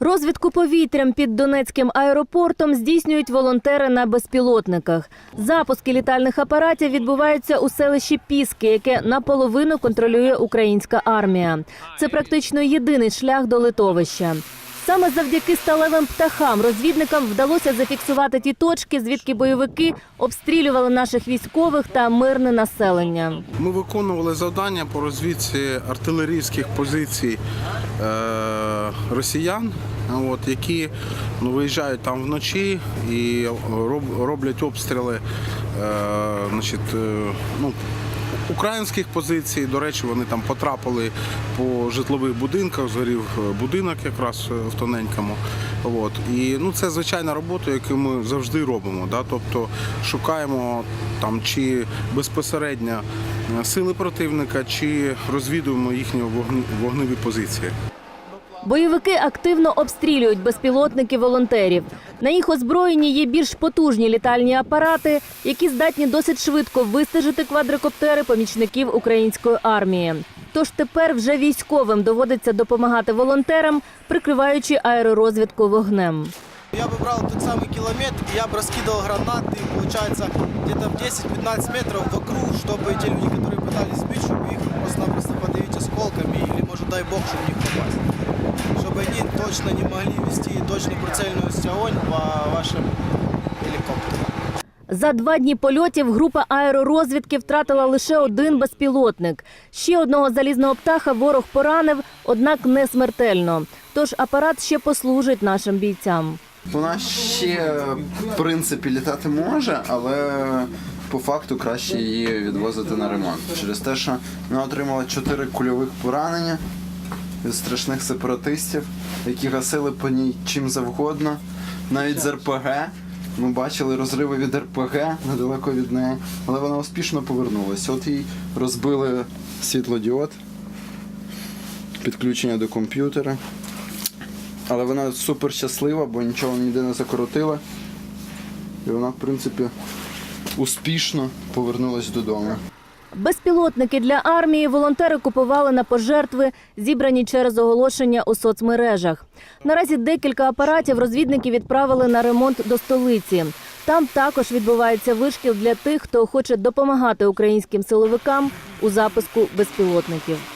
Розвідку повітрям під Донецьким аеропортом здійснюють волонтери на безпілотниках. Запуски літальних апаратів відбуваються у селищі Піски, яке наполовину контролює українська армія. Це практично єдиний шлях до литовища. Саме завдяки сталевим птахам розвідникам вдалося зафіксувати ті точки, звідки бойовики обстрілювали наших військових та мирне населення. Ми виконували завдання по розвідці артилерійських позицій е, росіян, от, які ну, виїжджають там вночі і роб- роблять обстріли е, значить, е, ну, українських позицій. До речі, вони там потрапили по житлових будинках, згорів е, будинок якраз е, в тоненькому. От. І ну, це звичайна робота, яку ми завжди робимо. Да? Тобто шукаємо там чи безпосередньо е, сили противника, чи розвідуємо їхні вогневі позиції. Бойовики активно обстрілюють безпілотники волонтерів. На їх озброєнні є більш потужні літальні апарати, які здатні досить швидко вистежити квадрокоптери помічників української армії. Тож тепер вже військовим доводиться допомагати волонтерам, прикриваючи аеророзвідку вогнем. Я бы брал тот самый километр, я бы раскидывал гранаты, получается, где-то в 10-15 метров вокруг, чтобы те люди, которые пытались сбить, чтобы их просто-напросто подавить осколками, или, может, дай бог, чтобы в них попасть. Чтобы они точно не могли вести точный прицельный огонь по вашим геликоптерам. За два дні польотів група аеророзвідки втратила лише один безпілотник. Ще одного залізного птаха ворог поранив, однак не смертельно. Тож апарат ще послужить нашим бійцям. Вона ще в принципі літати може, але по факту краще її відвозити на ремонт. Через те, що вона отримала чотири кульових поранення від страшних сепаратистів, які гасили по ній чим завгодно, навіть з РПГ. Ми бачили розриви від РПГ недалеко від неї, але вона успішно повернулася. От їй розбили світлодіод, підключення до комп'ютера. Але вона супер щаслива, бо нічого ніде не закоротила. І вона, в принципі, успішно повернулась додому. Безпілотники для армії волонтери купували на пожертви, зібрані через оголошення у соцмережах. Наразі декілька апаратів розвідники відправили на ремонт до столиці. Там також відбувається вишкіл для тих, хто хоче допомагати українським силовикам у запуску безпілотників.